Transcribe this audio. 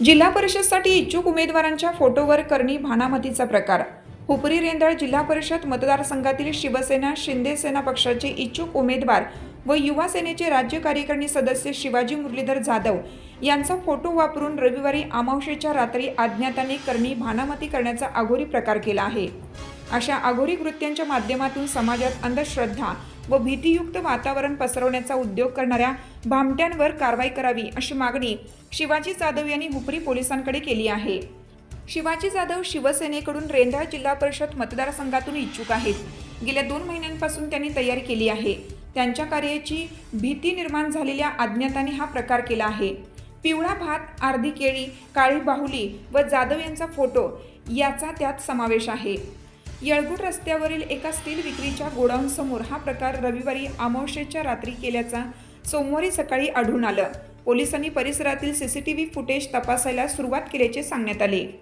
जिल्हा परिषदसाठी इच्छुक उमेदवारांच्या फोटोवर करणी भानामतीचा प्रकार. हुपरी रेंदाळ जिल्हा परिषद मतदारसंघातील शिवसेना शिंदे सेना पक्षाचे इच्छुक उमेदवार व युवा सेनेचे राज्य कार्यकारिणी सदस्य शिवाजी मुरलीधर जाधव यांचा फोटो वापरून रविवारी अमावशेच्या रात्री अज्ञाताने करणी भानामती करण्याचा अघोरी प्रकार केला आहे. अशा अघोरी कृत्यांच्या माध्यमातून समाजात अंधश्रद्धा व भीतीयुक्त वातावरण पसरवण्याचा उद्योग करणाऱ्या भामट्यांवर कारवाई करावी अशी मागणी शिवाजी जाधव यांनी हुपरी पोलिसांकडे केली आहे. शिवाजी जाधव शिवसेनेकडून रेंदाळ जिल्हा परिषद मतदारसंघातून इच्छुक आहेत. गेल्या दोन महिन्यांपासून त्यांनी तयारी केली आहे. त्यांच्या कार्याची भीती निर्माण झालेल्या अज्ञाताने हा प्रकार केला आहे. पिवळा भात अर्धी केळी काळी बाहुली व जाधव यांचा फोटो याचा त्यात समावेश आहे. येळगुट रस्त्यावरील एका स्टील विक्रीच्या गोडाऊनसमोर हा प्रकार रविवारी अमावस्येच्या रात्री केल्याचा सोमवारी सकाळी आढळून आलं. पोलिसांनी परिसरातील सीसीटीव्ही फुटेज तपासायला सुरुवात केल्याचे सांगण्यात आले.